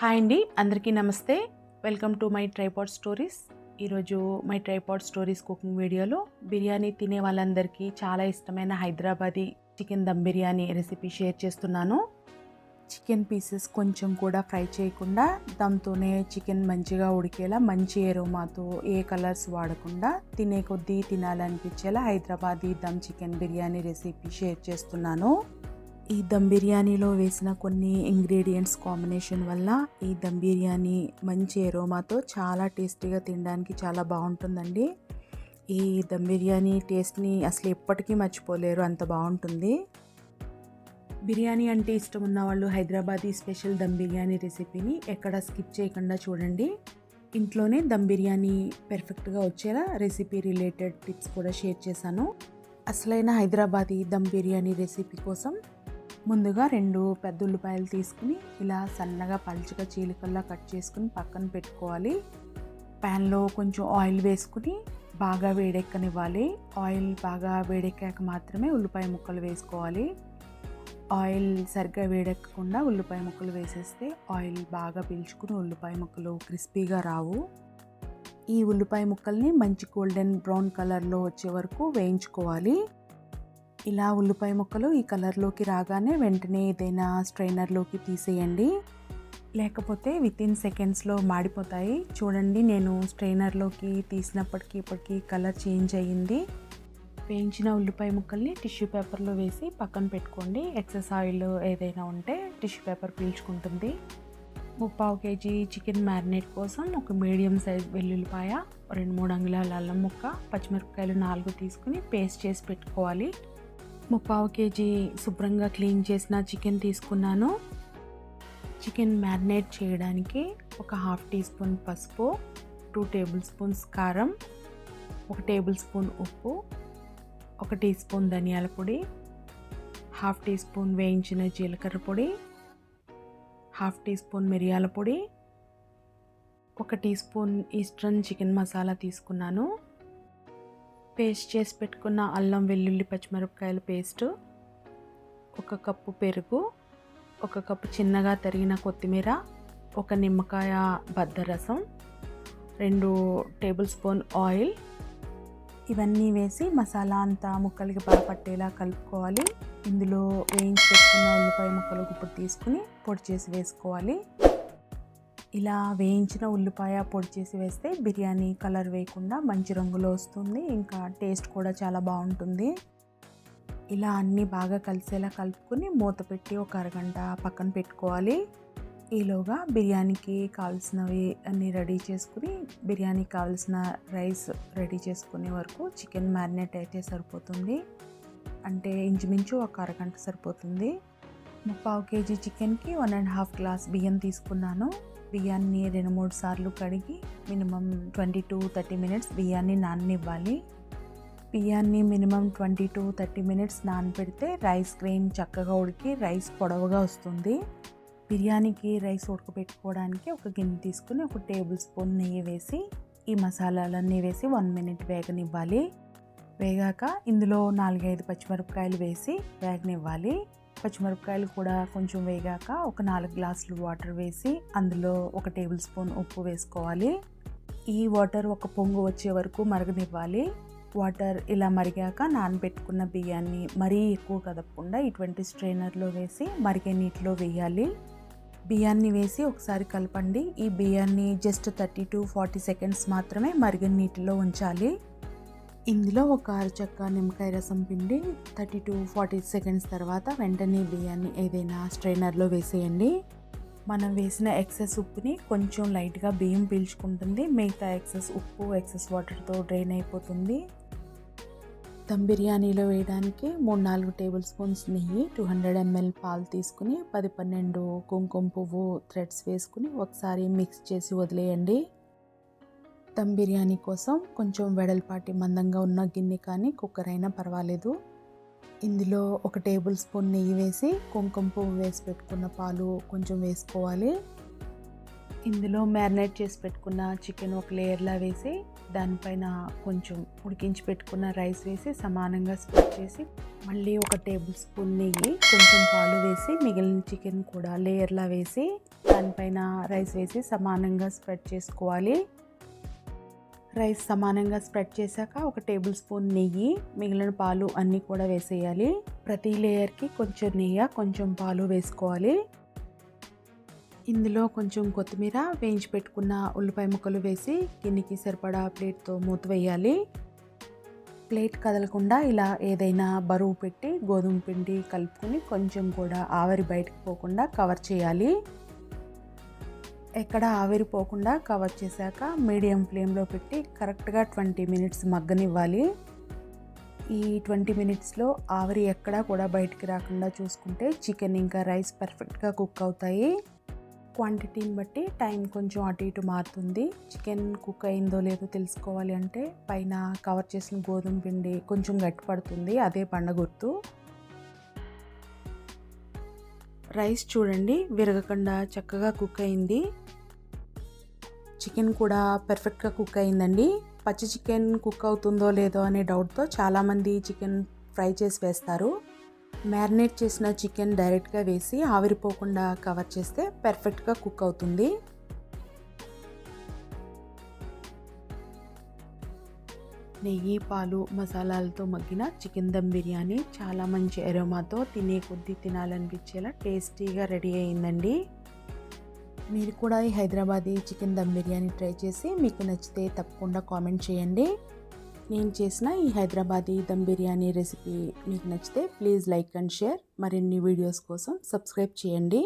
Hi అండి అందరికీ నమస్తే. Welcome to my tripod stories. ఈరోజు మై ట్రైపాడ్ స్టోరీస్ కుకింగ్ వీడియోలో బిర్యానీ తినే వాళ్ళందరికీ చాలా ఇష్టమైన Hyderabadi chicken dum biryani recipe share చేస్తున్నాను. చికెన్ పీసెస్ కొంచెం కూడా ఫ్రై చేయకుండా దమ్తోనే చికెన్ మంచిగా ఉడికేలా మంచి ఎరోమాతో ఏ కలర్స్ వాడకుండా తినే కొద్దీ తినాలనిపించేలా Hyderabadi dum chicken biryani recipe share చేస్తున్నాను. ఈ దమ్ బిర్యానీలో వేసిన కొన్ని ఇంగ్రీడియంట్స్ కాంబినేషన్ వల్ల ఈ దమ్ బిర్యానీ మంచి ఎరోమాతో చాలా టేస్టీగా తినడానికి చాలా బాగుంటుందండి. ఈ దమ్ బిర్యానీ టేస్ట్ని అసలు ఎప్పటికీ మర్చిపోలేరు అంత బాగుంటుంది. బిర్యానీ అంటే ఇష్టం ఉన్న వాళ్ళు హైదరాబాదీ స్పెషల్ దమ్ బిర్యానీ రెసిపీని ఎక్కడ స్కిప్ చేయకుండా చూడండి. ఇంట్లోనే దమ్ బిర్యానీ పెర్ఫెక్ట్గా వచ్చేలా రెసిపీ రిలేటెడ్ టిప్స్ కూడా షేర్ చేశాను. అసలైన హైదరాబాదీ దమ్ బిర్యానీ రెసిపీ కోసం ముందుగా రెండు పెద్ద ఉల్లిపాయలు తీసుకుని ఇలా సన్నగా పలుచగా చీలికల్లా కట్ చేసుకుని పక్కన పెట్టుకోవాలి. ప్యాన్లో కొంచెం ఆయిల్ వేసుకుని బాగా వేడెక్కనివ్వాలి. ఆయిల్ బాగా వేడెక్కాక మాత్రమే ఉల్లిపాయ ముక్కలు వేసుకోవాలి. ఆయిల్ సరిగ్గా వేడెక్కకుండా ఉల్లిపాయ ముక్కలు వేసేస్తే ఆయిల్ బాగా పీల్చుకుని ఉల్లిపాయ ముక్కలు క్రిస్పీగా రావు. ఈ ఉల్లిపాయ ముక్కల్ని మంచి గోల్డెన్ బ్రౌన్ కలర్లో వచ్చే వరకు వేయించుకోవాలి. ఇలా ఉల్లిపాయ ముక్కలు ఈ కలర్లోకి రాగానే వెంటనే ఏదైనా స్ట్రైనర్లోకి తీసేయండి. లేకపోతే విత్ ఇన్ సెకండ్స్లో మాడిపోతాయి. చూడండి నేను స్ట్రైనర్లోకి తీసినప్పటికీ ఇప్పటికీ కలర్ చేంజ్ అయ్యింది. వేయించిన ఉల్లిపాయ ముక్కల్ని టిష్యూ పేపర్లో వేసి పక్కన పెట్టుకోండి. ఎక్సెస్ ఆయిల్ ఏదైనా ఉంటే టిష్యూ పేపర్ పీల్చుకుంటుంది. ముప్పావు కేజీ చికెన్ మ్యారినేట్ కోసం ఒక మీడియం సైజ్ వెల్లుల్లిపాయ రెండు మూడు అంగుళాల అల్లం ముక్క పచ్చిమిరపకాయలు నాలుగు తీసుకుని పేస్ట్ చేసి పెట్టుకోవాలి. ముప్పావు కేజీ శుభ్రంగా క్లీన్ చేసిన చికెన్ తీసుకున్నాను. చికెన్ మ్యారినేట్ చేయడానికి ఒక హాఫ్ టీ స్పూన్ పసుపు టూ టేబుల్ స్పూన్స్ కారం ఒక టేబుల్ స్పూన్ ఉప్పు ఒక టీ స్పూన్ ధనియాల పొడి హాఫ్ టీ స్పూన్ వేయించిన జీలకర్ర పొడి హాఫ్ టీ స్పూన్ మిరియాల పొడి ఒక teaspoon eastern chicken masala తీసుకున్నాను. పేస్ట్ చేసి పెట్టుకున్న అల్లం వెల్లుల్లి పచ్చిమిరపకాయల పేస్ట్ ఒక కప్పు పెరుగు ఒక కప్పు చిన్నగా తరిగిన కొత్తిమీర ఒక నిమ్మకాయ బద్దరసం రెండు టేబుల్ స్పూన్ ఆయిల్. ఇవన్నీ వేసి మసాలా అంతా ముక్కలకి బాగా పట్టేలా కలుపుకోవాలి. ఇందులో వేయించి పెట్టుకున్న ఉల్లిపాయ ముక్కలు ఇప్పుడు తీసుకుని పొడి చేసి వేసుకోవాలి. ఇలా వేయించిన ఉల్లిపాయ పొడి చేసి వేస్తే బిర్యానీ కలర్ వేయకుండా మంచి రంగులో వస్తుంది. ఇంకా టేస్ట్ కూడా చాలా బాగుంటుంది. ఇలా అన్నీ బాగా కలిసేలా కలుపుకొని మూత పెట్టి ఒక అరగంట పక్కన పెట్టుకోవాలి. ఈలోగా బిర్యానీకి కావాల్సినవి అన్నీ రెడీ చేసుకుని బిర్యానీకి కావాల్సిన రైస్ రెడీ చేసుకునే వరకు చికెన్ మ్యారినేట్ అయితే సరిపోతుంది. అంటే ఇంచుమించు ఒక అరగంట సరిపోతుంది. ముప్పావు కేజీ చికెన్కి వన్ అండ్ హాఫ్ గ్లాస్ బియ్యం తీసుకున్నాను. బియ్యాన్ని రెండు మూడు సార్లు కడిగి minimum twenty to thirty minutes బియ్యాన్ని నాననివ్వాలి. బియ్యాన్ని minimum twenty to thirty minutes నానబెడితే రైస్ గ్రెయిన్ చక్కగా ఉడికి రైస్ పొడవుగా వస్తుంది. బిర్యానీకి రైస్ ఉడకబెట్టుకోవడానికి ఒక గిన్నె తీసుకుని ఒక టేబుల్ స్పూన్ నెయ్యి వేసి ఈ మసాలాలన్నీ వేసి వన్ మినిట్ వేగనివ్వాలి. వేగాక ఇందులో నాలుగైదు పచ్చిమిరపకాయలు వేసి వేగనివ్వాలి. పచ్చిమిరపకాయలు కూడా కొంచెం వేగాక ఒక నాలుగు గ్లాసులు వాటర్ వేసి అందులో ఒక టేబుల్ స్పూన్ ఉప్పు వేసుకోవాలి. ఈ వాటర్ ఒక పొంగు వచ్చే వరకు మరగనివ్వాలి. వాటర్ ఇలా మరిగాక నానబెట్టుకున్న బియ్యాన్ని మరీ ఎక్కువ కదపకుండా ఇటువంటి స్ట్రైనర్లో వేసి మరిగే నీటిలో వేయాలి. బియ్యాన్ని వేసి ఒకసారి కలపండి. ఈ బియ్యాన్ని just thirty to forty seconds మాత్రమే మరిగిన నీటిలో ఉంచాలి. ఇందులో ఒక అరచక్క నిమ్మకాయ రసం పిండి థర్టీ టు ఫార్టీ సెకండ్స్ తర్వాత వెంటనే బియ్యాన్ని ఏదైనా స్ట్రైనర్లో వేసేయండి. మనం వేసిన ఎక్సెస్ ఉప్పుని కొంచెం లైట్గా బియ్యం పీల్చుకుంటుంది. మిగతా ఎక్సెస్ ఉప్పు ఎక్సెస్ వాటర్తో డ్రైన్ అయిపోతుంది. దమ్ బిర్యానీలో వేయడానికి మూడు నాలుగు టేబుల్ స్పూన్స్ నెయ్యి టూ హండ్రెడ్ ఎంఎల్ పాలు తీసుకుని పది పన్నెండు కుంకుమ పువ్వు థ్రెడ్స్ వేసుకుని ఒకసారి మిక్స్ చేసి వదిలేయండి. దమ్ బిర్యానీ కోసం కొంచెం వెడల్పాటి మందంగా ఉన్న గిన్నె కానీ కుక్కర్ అయినా పర్వాలేదు. ఇందులో ఒక టేబుల్ స్పూన్ నెయ్యి వేసి కుంకుమ పువ్వు వేసి పెట్టుకున్న పాలు కొంచెం వేసుకోవాలి. ఇందులో మ్యారినేట్ చేసి పెట్టుకున్న చికెన్ ఒక లేయర్లా వేసి దానిపైన కొంచెం ఉడికించి పెట్టుకున్న రైస్ వేసి సమానంగా స్ప్రెడ్ చేసి మళ్ళీ ఒక టేబుల్ స్పూన్ నెయ్యి కొంచెం పాలు వేసి మిగిలిన చికెన్ కూడా లేయర్లా వేసి దానిపైన రైస్ వేసి సమానంగా స్ప్రెడ్ చేసుకోవాలి. రైస్ సమానంగా స్ప్రెడ్ చేశాక ఒక టేబుల్ స్పూన్ నెయ్యి మిగిలిన పాలు అన్నీ కూడా వేసేయాలి. ప్రతి లేయర్కి కొంచెం నెయ్యి కొంచెం పాలు వేసుకోవాలి. ఇందులో కొంచెం కొత్తిమీర వేయించి పెట్టుకున్న ఉల్లిపాయ ముక్కలు వేసి గిన్నెకి సరిపడా ప్లేట్తో మూత వేయాలి. ప్లేట్ కదలకుండా ఇలా ఏదైనా బరువు పెట్టి గోధుమ పిండి కలుపుకొని కొంచెం కూడా ఆవిరి బయటకు పోకుండా కవర్ చేయాలి. ఎక్కడ ఆవిరి పోకుండా కవర్ చేశాక మీడియం ఫ్లేమ్లో పెట్టి కరెక్ట్గా ట్వంటీ మినిట్స్ మగ్గనివ్వాలి. ఈ ట్వంటీ మినిట్స్లో ఆవిరి ఎక్కడా కూడా బయటికి రాకుండా చూసుకుంటే చికెన్ ఇంకా రైస్ పర్ఫెక్ట్గా కుక్ అవుతాయి. క్వాంటిటీని బట్టి టైం కొంచెం అటు ఇటు మారుతుంది. చికెన్ కుక్ అయిందో లేదో తెలుసుకోవాలి అంటే పైన కవర్ చేసిన గోధుమ పిండి కొంచెం గట్టి పడుతుంది. అదే పండ గుర్తు. రైస్ చూడండి. విరగకుండా చక్కగా కుక్ అయింది. చికెన్ కూడా పర్ఫెక్ట్గా కుక్ అయిందండి. పచ్చి చికెన్ కుక్ అవుతుందో లేదో అనే డౌట్తో చాలామంది చికెన్ ఫ్రై చేసి వేస్తారు. మ్యారినేట్ చేసిన చికెన్ డైరెక్ట్గా వేసి ఆవిరిపోకుండా కవర్ చేస్తే పర్ఫెక్ట్గా కుక్ అవుతుంది. నెయ్యి పాలు మసాలాలతో మగ్గిన చికెన్ దమ్ బిర్యానీ చాలా మంచి ఎరోమాతో తినే కొద్దీ తినాలనిపించేలా టేస్టీగా రెడీ అయిందండి. మీరు కూడా ఈ హైదరాబాదీ చికెన్ దమ్ బిర్యానీ ట్రై చేసి మీకు నచ్చితే తప్పకుండా కామెంట్ చేయండి. నేను చేసిన ఈ హైదరాబాదీ దమ్ బిర్యానీ రెసిపీ మీకు నచ్చితే ప్లీజ్ లైక్ అండ్ షేర్. మరిన్ని వీడియోస్ కోసం సబ్స్క్రైబ్ చేయండి.